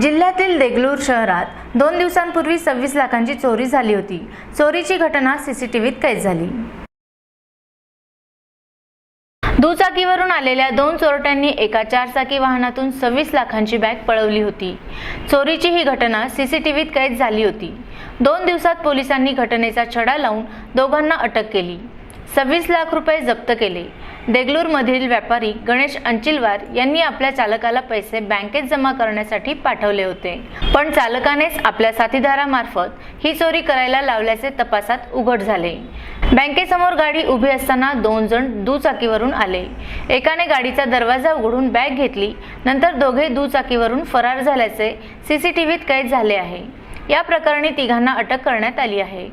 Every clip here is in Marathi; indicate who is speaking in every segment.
Speaker 1: जिल्ह्यातील देगलूर शहरात दोन दिवसांपूर्वी सव्वीस लाखांची चोरी झाली होती. चोरीची घटना सीसीटीव्हीत कैद झाली. दुचाकीवरून आलेल्या दोन चोरट्यांनी एका चारचाकी वाहनातून सव्वीस लाखांची बॅग पळवली होती. चोरीची ही घटना सीसीटीव्हीत कैद झाली होती. दोन दिवसात पोलिसांनी घटनेचा छडा लावून दोघांना अटक केली. सव्वीस लाख रुपये जप्त केले. देगलूरमधील व्यापारी गणेश अंचिलवार यांनी आपल्या चालकाला पैसे बँकेत जमा करण्यासाठी पाठवले होते. पण चालकानेच आपल्या साथीदारामार्फत ही चोरी करायला लावल्याचे तपासात उघड झाले. बँकेसमोर गाडी उभी असताना दोन जण दुचाकीवरून आले. एकाने गाडीचा दरवाजा उघडून बॅग घेतली. नंतर दोघे दुचाकीवरून फरार झाल्याचे सीसीटीव्हीत कैद झाले आहे. या प्रकरणी तिघांना अटक करण्यात आली आहे.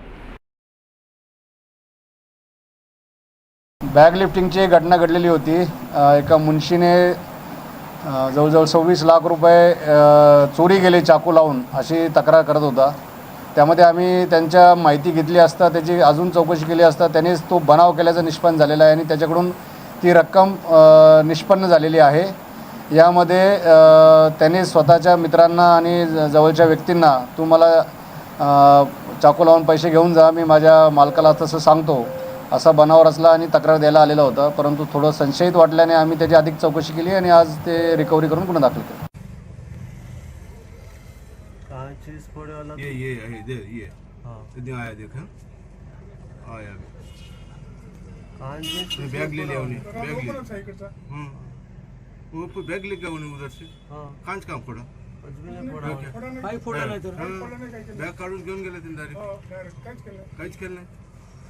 Speaker 2: बॅग लिफ्टिंगची एक घटना घडलेली होती. एका मुन्शीने जवळजवळ सव्वीस लाख रुपये चोरी गेले चाकू लावून अशी तक्रार करत होता. त्यामध्ये आम्ही त्यांच्या माहिती घेतली असता त्याची अजून चौकशी केली असता त्यांनीच तो बनाव केल्याचं निष्पन्न झालेला आहे आणि त्याच्याकडून ती रक्कम निष्पन्न झालेली आहे. यामध्ये त्याने स्वतःच्या मित्रांना आणि ज- जवळच्या व्यक्तींना तू मला चाकू लावून पैसे घेऊन जा मी माझ्या मालकाला तसं सांगतो. असा बनाव रचला आणि तक्रार द्यायला आलेला होता. परंतु थोडं संशयित वाटल्याने आम्ही त्याची अधिक चौकशी केली आणि आज ते रिकव्हरी करून गुन्हा दाखल केला.
Speaker 3: ये ये है इधर ये.
Speaker 4: हाँ.
Speaker 3: कितने आया देख हाँ? आया.
Speaker 4: कहाँ चीज
Speaker 3: मैं बैग ले लिया उन्हें बैग ले हम्म. वो ऊपर बैग लेके आया उन्हें उधर से
Speaker 4: हाँ.
Speaker 3: कांच काम पड़ा
Speaker 4: कुछ भी नहीं फोड़ा.
Speaker 3: ओके.
Speaker 4: काही फोड़ा नाही तर.
Speaker 3: हाँ, बॅग काढून घेऊन गेले त्यांनी डायरेक्ट काहीच केलं नाही.